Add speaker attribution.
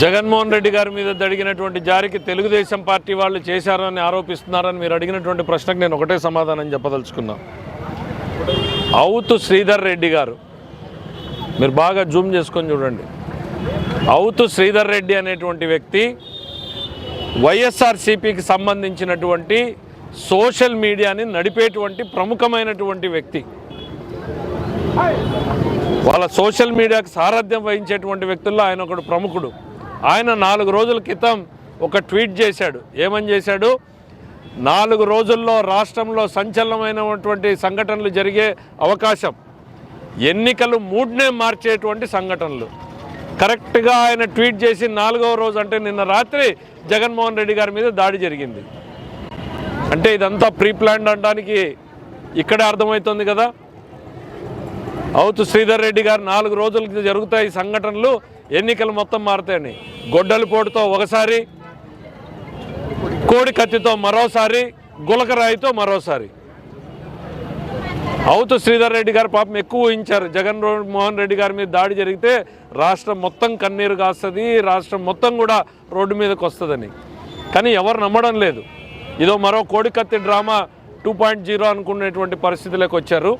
Speaker 1: జగన్మోహన్ రెడ్డి గారి మీద జరిగినటువంటి జారికి తెలుగుదేశం పార్టీ వాళ్ళు చేశారని ఆరోపిస్తున్నారని మీరు అడిగినటువంటి ప్రశ్నకు నేను ఒకటే సమాధానం చెప్పదలుచుకున్నా. అవుతు శ్రీధర్ రెడ్డి గారు మీరు బాగా జూమ్ చేసుకొని చూడండి. అవుతు శ్రీధర్ రెడ్డి అనేటువంటి వ్యక్తి వైఎస్ఆర్సీపీకి సంబంధించినటువంటి సోషల్ మీడియాని నడిపేటువంటి ప్రముఖమైనటువంటి వ్యక్తి. వాళ్ళ సోషల్ మీడియాకు సారథ్యం వహించేటువంటి వ్యక్తుల్లో ఆయన ఒకడు ప్రముఖుడు. ఆయన నాలుగు రోజుల క్రితం ఒక ట్వీట్ చేశాడు. ఏమని చేశాడు? నాలుగు రోజుల్లో రాష్ట్రంలో సంచలనమైనటువంటి సంఘటనలు జరిగే అవకాశం. ఎన్నికలు మూడ్నే మార్చేటువంటి సంఘటనలు. కరెక్ట్గా ఆయన ట్వీట్ చేసి నాలుగవ రోజు అంటే నిన్న రాత్రి జగన్మోహన్ రెడ్డి గారి మీద దాడి జరిగింది. అంటే ఇదంతా ప్రీ ప్లాన్డ్ అనడానికి ఇక్కడే అర్థమవుతుంది కదా? అవుతు శ్రీధర్ రెడ్డి గారు నాలుగు రోజులకి జరుగుతాయి సంఘటనలు. ఎన్నికలు మొత్తం మారుతాయని. గొడ్డలి పోటుతో ఒకసారి కోడి కత్తితో మరోసారి గులకరాయితో మరోసారి. అవుతు శ్రీధర్ రెడ్డి గారు పాపం ఎక్కువ ఊహించారు. జగన్ మోహన్ రెడ్డి గారి మీద దాడి జరిగితే రాష్ట్రం మొత్తం కన్నీరు కాస్తుంది రాష్ట్రం మొత్తం కూడా రోడ్డు మీదకి వస్తుందని. కానీ ఎవరు నమ్మడం లేదు. ఇదో మరో కోడి కత్తి డ్రామా టూ పాయింట్ జీరో అనుకునేటువంటి పరిస్థితిలోకి వచ్చారు.